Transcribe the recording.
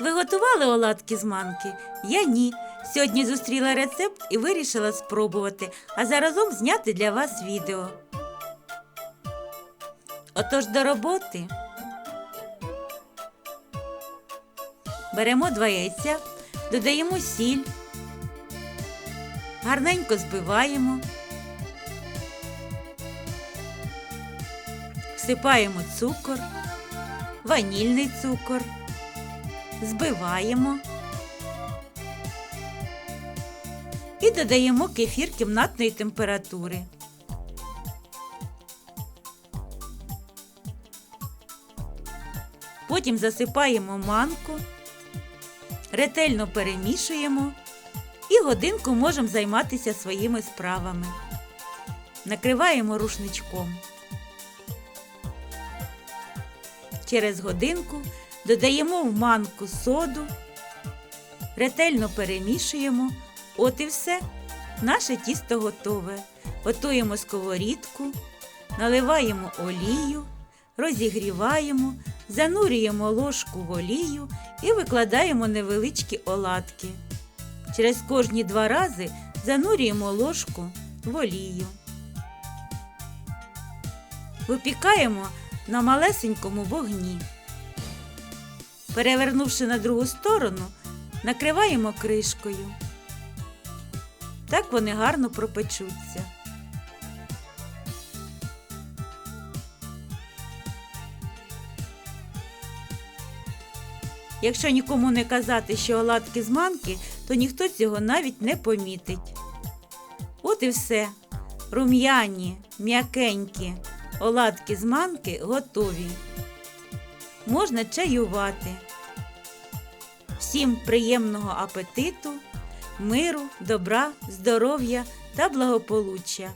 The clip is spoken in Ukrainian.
Ви готували оладки з манки? Я ні. Сьогодні зустріла рецепт і вирішила спробувати, а заразом зняти для вас відео. Отож до роботи. Беремо два яйця, додаємо сіль, гарненько збиваємо, всипаємо цукор, ванільний цукор, збиваємо і додаємо кефір кімнатної температури. Потім засипаємо манку, ретельно перемішуємо і годинку можемо займатися своїми справами. Накриваємо рушничком. Через годинку додаємо в манку соду, ретельно перемішуємо. От і все. Наше тісто готове. Готуємо сковорідку, наливаємо олію, розігріваємо, занурюємо ложку в олію і викладаємо невеличкі оладки. Через кожні два рази занурюємо ложку в олію. Випікаємо на малесенькому вогні. Перевернувши на другу сторону, накриваємо кришкою. Так вони гарно пропечуться. Якщо нікому не казати, що оладки з манки, то ніхто цього навіть не помітить. От і все. Рум'яні, м'якенькі оладки з манки готові. Можна чаювати. Всім приємного апетиту, миру, добра, здоров'я та благополуччя.